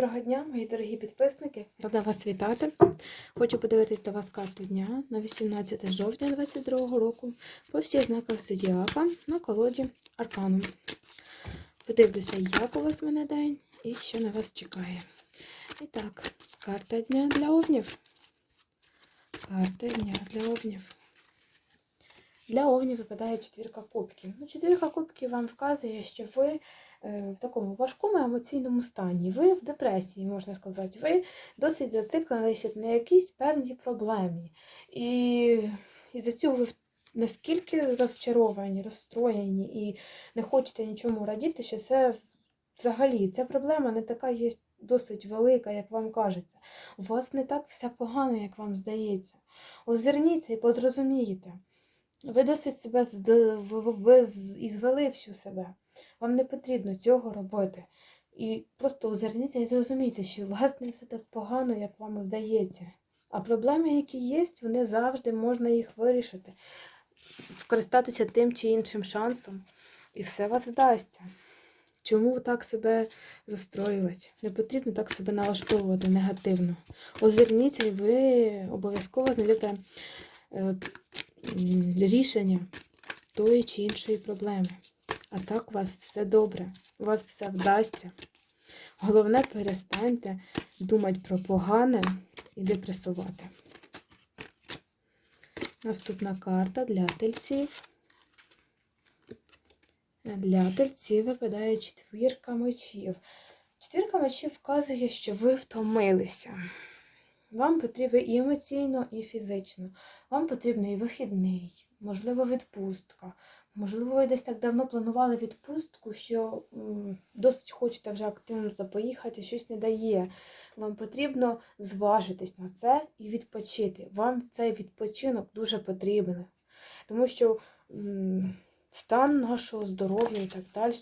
Доброго дня, мої дорогі підписники. Рада вас вітати. Хочу подивитись до вас карту дня на 18 жовтня 2022 року по всіх знаках зодіака на колоді Аркану. Подивлюся, як у вас мене день і що на вас чекає. І так, карта дня для овнів. Карта дня для овнів. Для овнів випадає четвірка кубків. Ну, четвірка кубків вам вказує, що ви в такому важкому емоційному стані. Ви в депресії, можна сказати. Ви досить зациклилися на якійсь певній проблемі. І, і за цього ви наскільки розчаровані, розстроєні і не хочете нічому радіти, що це взагалі ця проблема не така є досить велика, як вам кажеться. У вас не так все погано, як вам здається. Озирніться і позрозумієте. Ви досить себе ви- і звели всю себе. Вам не потрібно цього робити. І просто озирніться і зрозумійте, що у вас не все так погано, як вам здається. А проблеми, які є, вони завжди можна їх вирішити, скористатися тим чи іншим шансом, і все вас вдасться. Чому так себе розстроювати? Не потрібно так себе налаштовувати негативно. Озирніться, і ви обов'язково знайдете е, рішення тої чи іншої проблеми. А так у вас все добре, у вас все вдасться. Головне, перестаньте думати про погане і депресувати. Наступна карта для тельців. Для тельців випадає четвірка мечів. Четвірка мечів вказує, що ви втомилися. Вам потрібно і емоційно, і фізично. Вам потрібен і вихідний, можливо, відпустка. Можливо, ви десь так давно планували відпустку, що досить хочете вже активно поїхати, щось не дає. Вам потрібно зважитись на це і відпочити. Вам цей відпочинок дуже потрібен. Тому що стан нашого здоров'я і так далі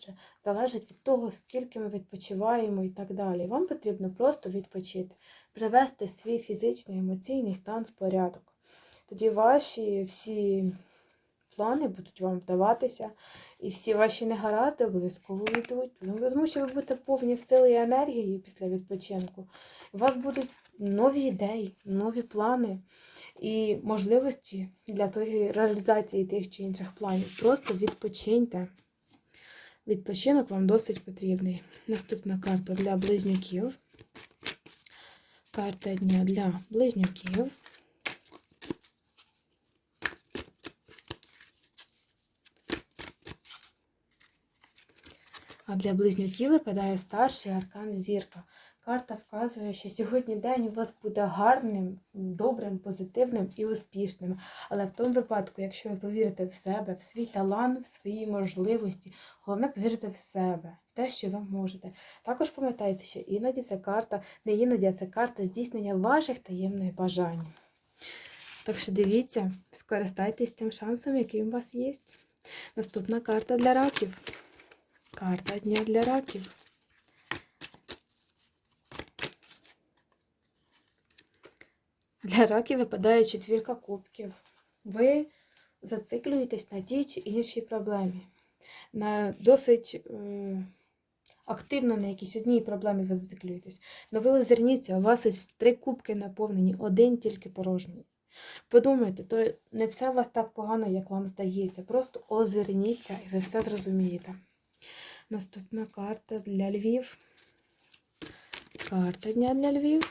залежить від того, скільки ми відпочиваємо і так далі. Вам потрібно просто відпочити, привести свій фізичний емоційний стан в порядок. Тоді ваші всі плани будуть вам вдаватися, і всі ваші негаразди обов'язково йдуть. Ну, Тому що ви будете повні сили і енергії після відпочинку. У вас будуть нові ідеї, нові плани і можливості для тої реалізації тих чи інших планів. Просто відпочиньте. Відпочинок вам досить потрібний. Наступна карта для близнюків. Карта дня для близнюків. А для близнюків випадає старший аркан зірка. Карта вказує, що сьогодні день у вас буде гарним, добрим, позитивним і успішним. Але в тому випадку, якщо ви повірите в себе, в свій талант, в свої можливості, головне повірити в себе, в те, що ви можете. Також пам'ятайте, що іноді це карта, не іноді, а це карта здійснення ваших таємних бажань. Так що дивіться, скористайтесь тим шансом, який у вас є. Наступна карта для раків. Карта дня для раків. Для раків випадає четвірка кубків. Ви зациклюєтесь на тій чи іншій проблемі. На досить е, активно на якійсь одній проблемі ви зациклюєтесь. Но ви озирніться, у вас ось три кубки наповнені, один тільки порожній. Подумайте, то не все у вас так погано, як вам здається. Просто озирніться і ви все зрозумієте. Наступна карта для Львів. Карта дня для Львів.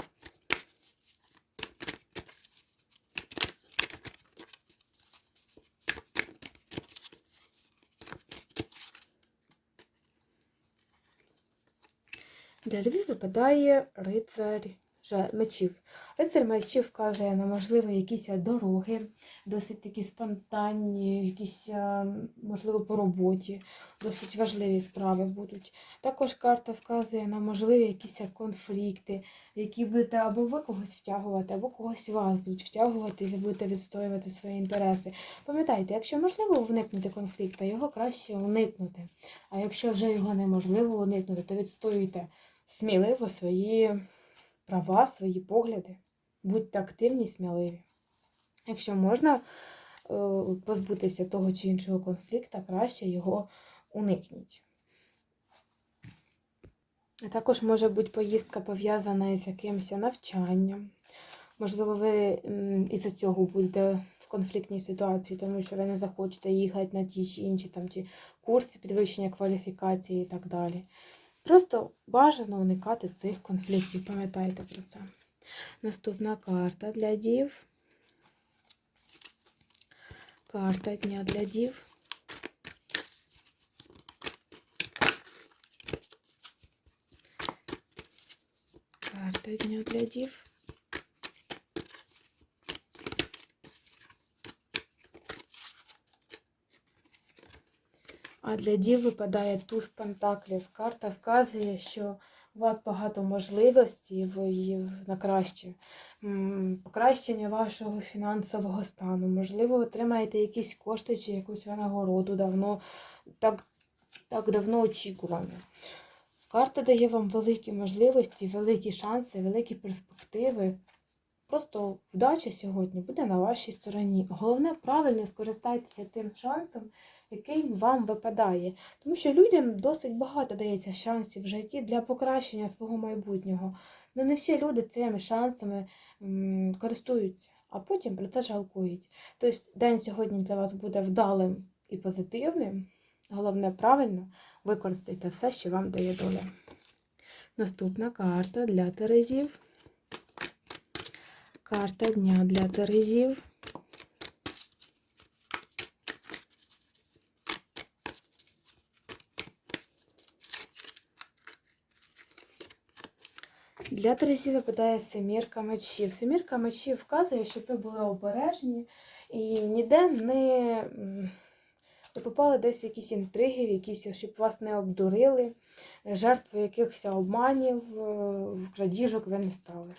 Для Львів випадає рицар мечів. Рицар мечів вказує на можливо якісь дороги, досить такі спонтанні, якісь, е, можливо, по роботі, досить важливі справи будуть. Також карта вказує на можливі якісь конфлікти, які будете або ви когось втягувати, або когось вас будуть втягувати, і ви будете відстоювати свої інтереси. Пам'ятайте, якщо можливо уникнути конфлікту, його краще уникнути. А якщо вже його неможливо уникнути, то відстоюйте сміливо свої права, свої погляди. Будьте активні і сміливі. Якщо можна е, позбутися того чи іншого конфлікту, краще його уникніть. Також може бути поїздка пов'язана із якимось навчанням. Можливо, ви із-за цього будете в конфліктній ситуації, тому що ви не захочете їхати на ті чи інші там ті курси підвищення кваліфікації і так далі. Просто бажано уникати цих конфліктів, пам'ятайте про це. Наступна карта для дів. Карта дня для дів. Карта дня для дів. А для дів випадає туз пентаклів. Карта вказує, що у вас багато можливостей на краще. Покращення вашого фінансового стану. Можливо, отримаєте якісь кошти чи якусь винагороду давно, так, так давно очікувану. Карта дає вам великі можливості, великі шанси, великі перспективи. Просто вдача сьогодні буде на вашій стороні. Головне, правильно скористайтеся тим шансом, який вам випадає. Тому що людям досить багато дається шансів в житті для покращення свого майбутнього. Ну не всі люди цими шансами користуються, а потім про це жалкують. Тобто день сьогодні для вас буде вдалим і позитивним. Головне, правильно використайте все, що вам дає доля. Наступна карта для Терезів. Карта дня для Терезів. Для Терезів випадає семірка мечів. Семірка мечів вказує, щоб ви були обережні і ніде не, не попали десь в якісь інтриги, в якісь, щоб вас не обдурили, жертвою якихось обманів, е, крадіжок ви не стали.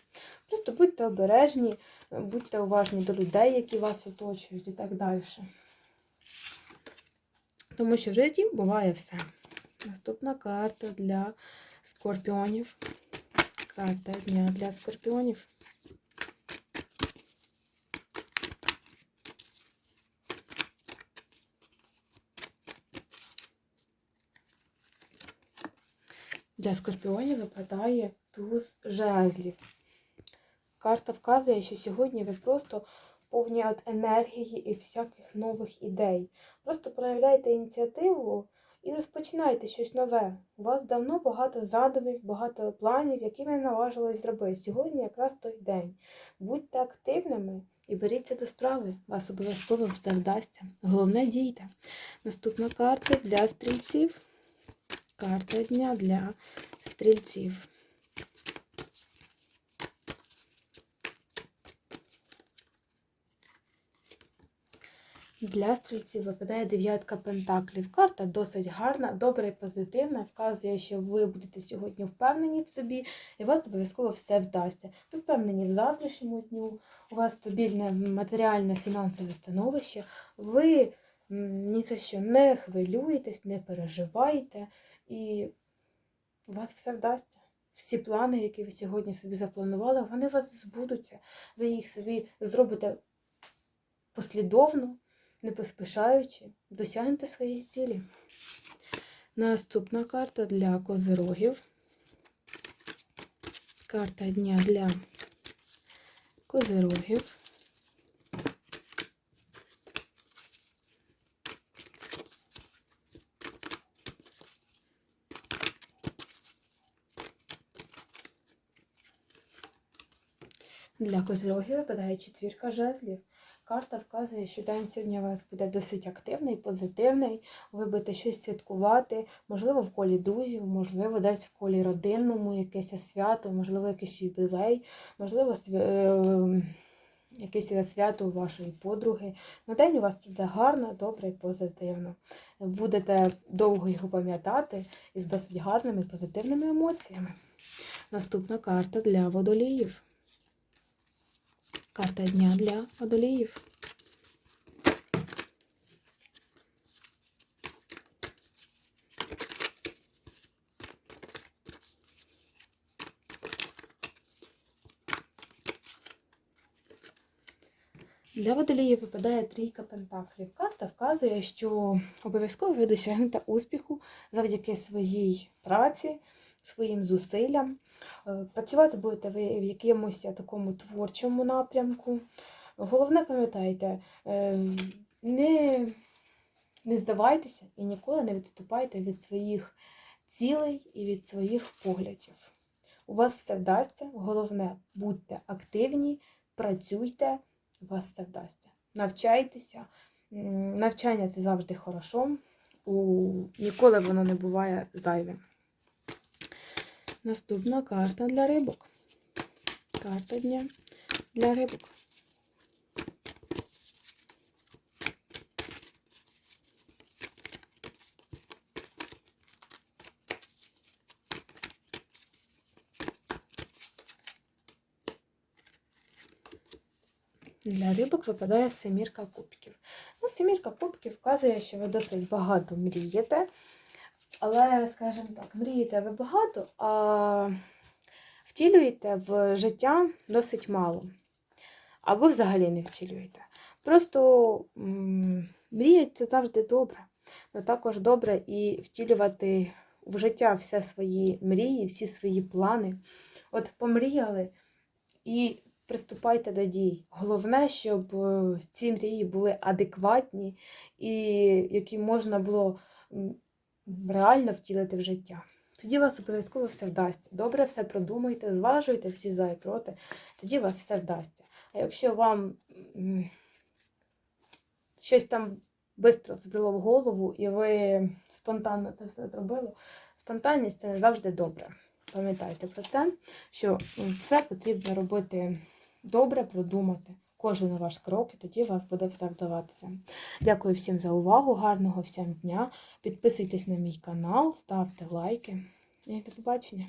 Просто будьте обережні, будьте уважні до людей, які вас оточують і так далі. Тому що в житті буває все. Наступна карта для скорпіонів. Карта дня для скорпіонів. Для скорпіонів випадає туз жезлів. Карта вказує, що сьогодні ви просто повні от енергії і всяких нових ідей. Просто проявляйте ініціативу і розпочинайте щось нове. У вас давно багато задумів, багато планів, які ви наважились зробити. Сьогодні якраз той день. Будьте активними і беріться до справи. Вас обов'язково все вдасться. Головне дійте. Наступна карта для стрільців. Карта дня для стрільців. Для стрільців випадає дев'ятка пентаклів. Карта досить гарна, добра і позитивна. Вказує, що ви будете сьогодні впевнені в собі, і у вас обов'язково все вдасться. Ви впевнені в завтрашньому дню, у вас стабільне матеріальне фінансове становище. Ви ні за що не хвилюєтесь, не переживайте, і у вас все вдасться. Всі плани, які ви сьогодні собі запланували, вони у вас збудуться. Ви їх собі зробите послідовно не поспішаючи, досягнете своєї цілі. Наступна карта для козирогів. Карта дня для козирогів. Для козирогів випадає четвірка жезлів. Карта вказує, що день сьогодні у вас буде досить активний, позитивний. Ви будете щось святкувати, можливо, в колі друзів, можливо, десь в колі родинному, якесь свято, можливо, якийсь юбілей, можливо, е, якесь свято у вашої подруги. На день у вас буде гарно, добре і позитивно. Будете довго його пам'ятати із досить гарними позитивними емоціями. Наступна карта для водоліїв. Карта дня для водоліїв. Для водоліїв випадає трійка пентаклів. Карта вказує, що обов'язково ви досягнете успіху завдяки своїй праці, своїм зусиллям. Е, Працювати будете ви в якомусь такому творчому напрямку. Головне, пам'ятайте, е, не, не здавайтеся і ніколи не відступайте від своїх цілей і від своїх поглядів. У вас все вдасться. Головне, будьте активні, працюйте, у вас все вдасться. Навчайтеся. Навчання це завжди хорошо. У... Ніколи воно не буває зайвим. Наступна карта для рибок. Карта дня для рибок. Для рибок випадає семірка кубків. Ну, семірка кубків вказує, що ви досить багато мрієте. Але, скажімо так, мрієте ви багато, а втілюєте в життя досить мало. Або взагалі не втілюєте. Просто мріяти це завжди добре. Але також добре і втілювати в життя всі свої мрії, всі свої плани. От помріяли і приступайте до дій. Головне, щоб е, ці мрії були адекватні і які можна було реально втілити в життя. Тоді вас обов'язково все вдасться. Добре все продумайте, зважуйте всі за і проти, тоді вас все вдасться. А якщо вам щось там швидко збрело в голову, і ви спонтанно це все зробили, спонтанність це не завжди добре. Пам'ятайте про це, що все потрібно робити добре, продумати. Кожен ваш крок, і тоді вас буде все вдаватися. Дякую всім за увагу, гарного всім дня. Підписуйтесь на мій канал, ставте лайки. І до побачення.